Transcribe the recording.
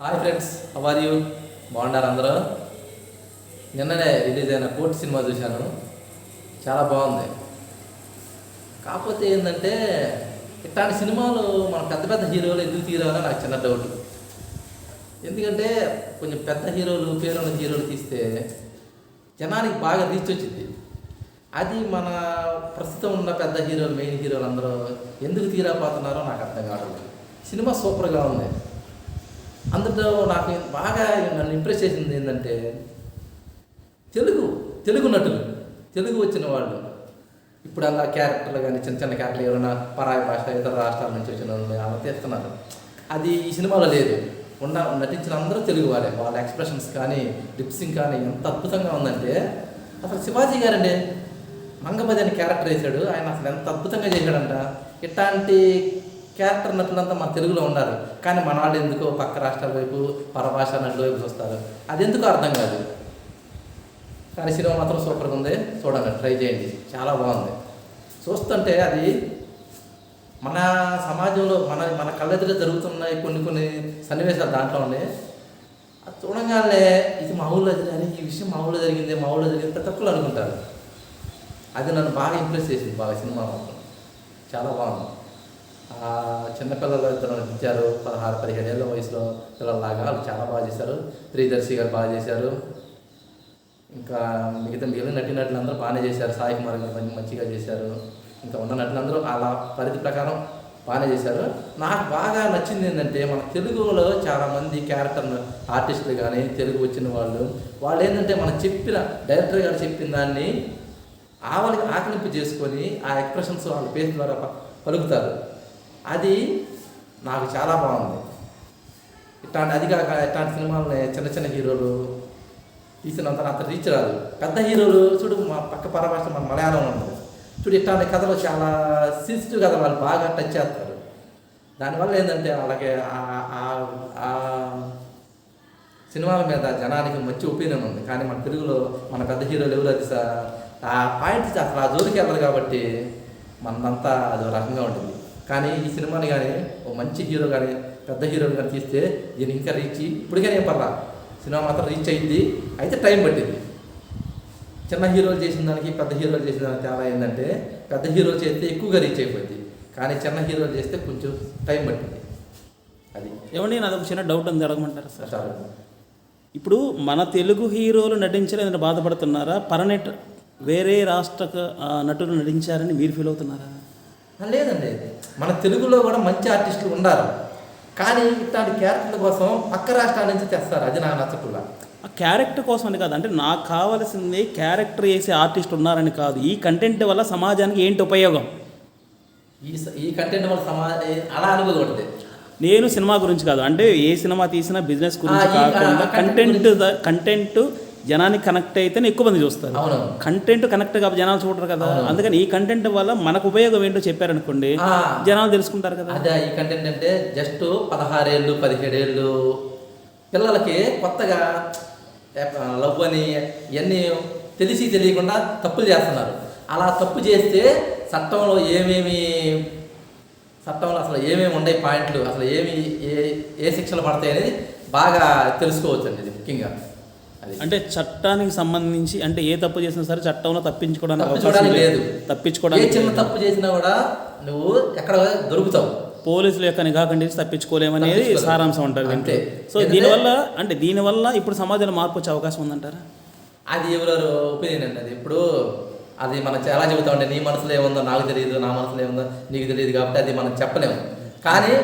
Hi friends are you బాగున్నారు అందరూ? నిన్ననే రిలీజ్ అయిన కోర్టు సినిమా చూశాను. చాలా బాగుంది. కాకపోతే ఏంటంటే ఇట్లాంటి సినిమాలు మన పెద్ద పెద్ద హీరోలు ఎందుకు తీరాలో నాకు చిన్న డౌట్ ఎందుకంటే కొంచెం పెద్ద హీరోలు పేరున్న హీరోలు తీస్తే జనానికి బాగా రీచ్ వచ్చింది అది మన ప్రస్తుతం ఉన్న పెద్ద హీరోలు మెయిన్ హీరోలు అందరూ ఎందుకు తీరాపోతున్నారో నాకు అర్థం కావట్లేదు. సినిమా సూపర్గా ఉంది. అందులో నాకు బాగా నన్ను ఇంప్రెస్ చేసింది ఏంటంటే తెలుగు తెలుగు నటులు తెలుగు వచ్చిన వాళ్ళు. ఇప్పుడు అలా క్యారెక్టర్లు కానీ చిన్న చిన్న క్యారెక్టర్లు ఏమైనా పరాయి భాష ఇతర రాష్ట్రాల నుంచి వచ్చిన వాళ్ళు అలా తీస్తున్నారు అది ఈ సినిమాలో లేదు. ఉన్న నటించిన అందరూ తెలుగు వాళ్ళే. వాళ్ళ ఎక్స్ప్రెషన్స్ కానీ లిప్సింగ్ కానీ ఎంత అద్భుతంగా ఉందంటే అసలు శివాజీ గారండి మంగపతి అని క్యారెక్టర్ వేశాడు. ఆయన అసలు ఎంత అద్భుతంగా చేశాడంట. ఇట్లాంటి క్యారెక్టర్ నటులంతా మన తెలుగులో ఉన్నారు కానీ మన వాళ్ళు ఎందుకో పక్క రాష్ట్రాల వైపు పరభాష నటుల వైపు చూస్తారు. అది ఎందుకో అర్థం కాదు. కానీ సినిమా మాత్రం సూపర్గా ఉంది. చూడండి ట్రై చేయండి. చాలా బాగుంది. చూస్తుంటే అది మన సమాజంలో మన మన కళ్ళెదుట జరుగుతున్నాయి కొన్ని కొన్ని సన్నివేశాలు దాంట్లో ఉన్నాయి. అది చూడంగానే ఇది మా ఊళ్ళో జరిగింది ఈ విషయం మా ఊళ్ళో జరిగింది మా ఊళ్ళో జరిగింది ప్రతి ఒక్కరు అనుకుంటారు. అది నన్ను బాగా ఇంప్రెస్ చేసింది బాగా సినిమా మాత్రం. చాలా బాగుంది. చిన్నపిల్లలు ఇద్దరు నటించారు పదహారు పదిహేడు ఏళ్ళ వయసులో పిల్లల్లాగా వాళ్ళు చాలా బాగా చేశారు. ప్రియదర్శి గారు బాగా చేశారు. ఇంకా మిగతా మిగిలిన నటినటులు అందరూ బాగానే చేశారు. సాయి కుమార్ గారు మంచిగా చేశారు. ఇంకా ఉన్న నటులందరూ అలా పరిధి ప్రకారం బాగానే చేశారు. నాకు బాగా నచ్చింది ఏంటంటే మన తెలుగులో చాలామంది క్యారెక్టర్ ఆర్టిస్టులు కానీ తెలుగు వచ్చిన వాళ్ళు వాళ్ళు ఏంటంటే మనం చెప్పిన డైరెక్టర్ గారు చెప్పిన దాన్ని ఆవలికి ఆకలింపు చేసుకొని ఆ ఎక్స్ప్రెషన్స్ వాళ్ళ పేరు ద్వారా పలుకుతారు. అది నాకు చాలా బాగుంది. ఇట్లాంటి అది కాక ఇట్లాంటి సినిమాలని చిన్న చిన్న హీరోలు తీసినంత అంత రీచ్ రాదు. పెద్ద హీరోలు చూడు మా పక్క పరభాష మన మలయాళం ఉంది. చూడు ఇట్లాంటి కథలు చాలా సెన్సిటివ్ కథ వాళ్ళు బాగా టచ్ చేస్తారు. దానివల్ల ఏంటంటే వాళ్ళకి ఆ- సినిమాల మీద జనానికి మంచి ఒపీనియన్ ఉంది. కానీ మన తెలుగులో మన పెద్ద హీరోలు ఎవరు అది ఆ పాయింట్స్ అసలు ఆ జోలికి వెళ్ళరు కాబట్టి మనంతా అది రకంగా ఉంటుంది. కానీ ఈ సినిమాని కానీ ఓ మంచి హీరో కానీ పెద్ద హీరోని కానీ తీస్తే దీన్ని ఇంకా రీచ్ ఇప్పటికైనా పర్లా. సినిమా మాత్రం రీచ్ అయింది. అయితే టైం పట్టింది. చిన్న హీరోలు చేసిన దానికి పెద్ద హీరోలు చేసిన దానికి తేడా ఏంటంటే పెద్ద హీరోలు చేస్తే ఎక్కువగా రీచ్ అయిపోయింది కానీ చిన్న హీరోలు చేస్తే కొంచెం టైం పట్టింది. అది. ఏమండి నాది ఒక చిన్న డౌట్ ఉంది అడగమంటారా సార్? ఇప్పుడు మన తెలుగు హీరోలు నటించలేదని బాధపడుతున్నారా? పరనెట్ వేరే రాష్ట్ర నటులు నటించారని మీరు ఫీల్ అవుతున్నారా? లేదండి. మన తెలుగులో కూడా మంచి ఆర్టిస్టులు ఉన్నారు కానీ ఇట్లాంటి క్యారెక్టర్ల కోసం పక్క రాష్ట్రాల నుంచి తెస్తారు అది నాకు నచ్చకుండా ఆ క్యారెక్టర్ కోసం అని కాదు అంటే నాకు కావాల్సింది క్యారెక్టర్ వేసే ఆర్టిస్ట్ ఉన్నారని కాదు. ఈ కంటెంట్ వల్ల సమాజానికి ఏంటి ఉపయోగం? ఈ ఈ కంటెంట్ వల్ల సమాజ అలా అనుకోకూడదు నేను సినిమా గురించి కాదు అంటే ఏ సినిమా తీసినా బిజినెస్ గురించి కాకుండా కంటెంట్ కంటెంట్ జనానికి కనెక్ట్ అయితేనే ఎక్కువ మంది చూస్తారు. అవును. కంటెంట్ కనెక్ట్ కాబట్టి జనాలు చూడరు కదా. అందుకని ఈ కంటెంట్ వల్ల మనకు ఉపయోగం ఏంటో చెప్పారనుకోండి జనాలు తెలుసుకుంటారు కదా. అదే ఈ కంటెంట్ అంటే జస్ట్ పదహారేళ్ళు పదిహేడేళ్ళు పిల్లలకి కొత్తగా లవ్ అని ఇవన్నీ తెలిసి తెలియకుండా తప్పులు చేస్తున్నారు. అలా తప్పు చేస్తే చట్టంలో ఏమేమి చట్టంలో అసలు ఏమేమి ఉన్నాయి పాయింట్లు అసలు ఏమి ఏ ఏ శిక్షలు పడతాయి అనేది బాగా తెలుసుకోవచ్చు అండి ఇది ముఖ్యంగా. అంటే చట్టానికి సంబంధించి అంటే ఏ తప్పు చేసినా సరే చట్టంలో తప్పించుకోవడానికి అవకాశం లేదు తప్పించుకోవడానికి చిన్న. తప్పు చేసినా కూడా నువ్వు ఎక్కడ దొరుకుతావు పోలీసుల యొక్క నిఘా తప్పించుకోలేమనేది తప్పించుకోలేము. సారాంశం అంటారు. దీంట్లో. సో దీనివల్ల అంటే దీనివల్ల ఇప్పుడు సమాజంలో మార్పు వచ్చే అవకాశం ఉందంటారా అది ఎవరెవరు ఒపీనియన్ అండి అది ఇప్పుడు అది మనం ఎలా చెబుతా ఉంటే నీ మనసులో ఏముందో నాకు తెలియదు నా మనసులో ఏముందో నీకు తెలియదు కాబట్టి అది మనం చెప్పలేము కానీ